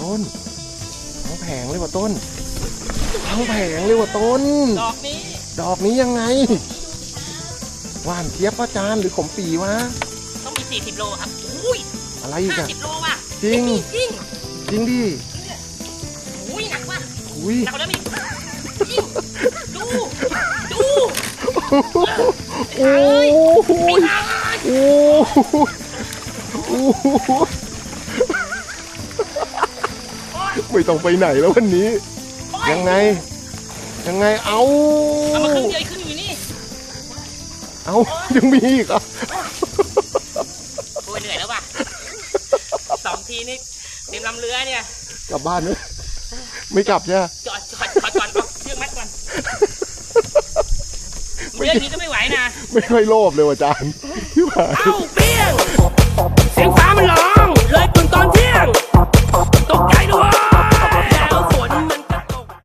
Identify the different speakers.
Speaker 1: ต้นทั้งแผงเลยว่ะต้นทั้งแผงเลยว่ะต้น
Speaker 2: ดอกนี้
Speaker 1: ดอกนี้ยังไงหวานเทียบป้าจานหรือขมปีวะ
Speaker 2: ต้องมี 40 โลครับอุ้ย
Speaker 1: อะไรอีกอะ
Speaker 2: 50 โลว่ะ
Speaker 1: จริง
Speaker 2: จริง
Speaker 1: จริงดิ
Speaker 2: อุ้ยหนักว่ะ
Speaker 1: อุ้ย
Speaker 2: หนักกว่าเดิมอีกจริงดูดู
Speaker 1: โอ้โห
Speaker 2: ไม่ได้
Speaker 1: โอ้โหโอ้โห ไม่ต้องไปไหนแล้ววันนี้ ยังไง ยังไงเอา
Speaker 2: เอามาครึ่งเดียวอีกครึ่งอยู่นี่
Speaker 1: เอายังมีอีกเหรอะ
Speaker 2: โอ้ยเหนื่อยแล้วว่ะสองทีนี่เตรียมลำเรือเนี่ย
Speaker 1: กลับบ้านไหมไม่กลับใช่ไหม
Speaker 2: จอดจอดจอดก่อนเอาเชือกมัดก่อนเรื่องนี้ก็ไม่ไหวนะ
Speaker 1: ไม่ค่อยโลภเลยว่ะอาจารย์ที่ผ่าน
Speaker 2: เอ้าเบี้ย